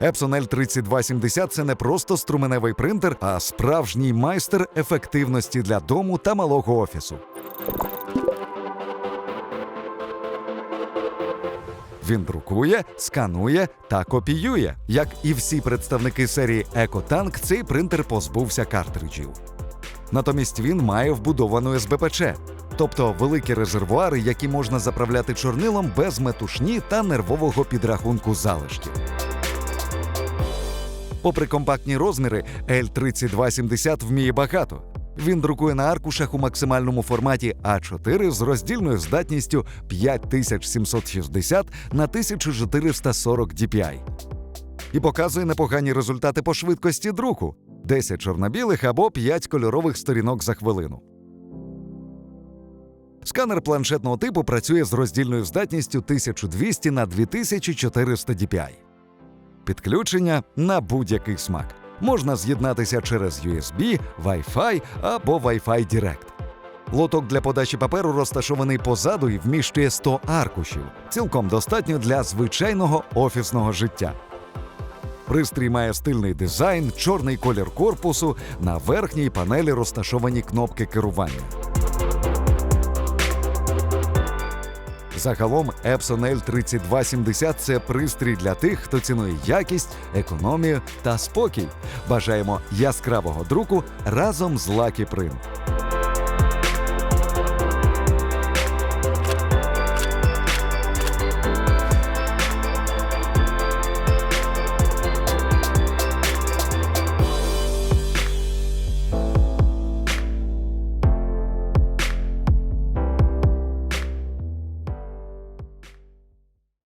Epson L3270 – це не просто струменевий принтер, а справжній майстер ефективності для дому та малого офісу. Він друкує, сканує та копіює. Як і всі представники серії EcoTank, цей принтер позбувся картриджів. Натомість він має вбудовану СБПЧ, тобто великі резервуари, які можна заправляти чорнилом без метушні та нервового підрахунку залишків. Попри компактні розміри, L3270 вміє багато. Він друкує на аркушах у максимальному форматі А4 з роздільною здатністю 5760 на 1440 dpi. І показує непогані результати по швидкості друку 10 чорно-білих або 5 кольорових сторінок за хвилину. Сканер планшетного типу працює з роздільною здатністю 1200 на 2400 dpi. Підключення на будь-який смак. Можна з'єднатися через USB, Wi-Fi або Wi-Fi Direct. Лоток для подачі паперу розташований позаду і вміщує 100 аркушів. Цілком достатньо для звичайного офісного життя. Пристрій має стильний дизайн, чорний колір корпусу. На верхній панелі розташовані кнопки керування. Загалом Epson L3270 – це пристрій для тих, хто цінує якість, економію та спокій. Бажаємо яскравого друку разом з Lucky Print.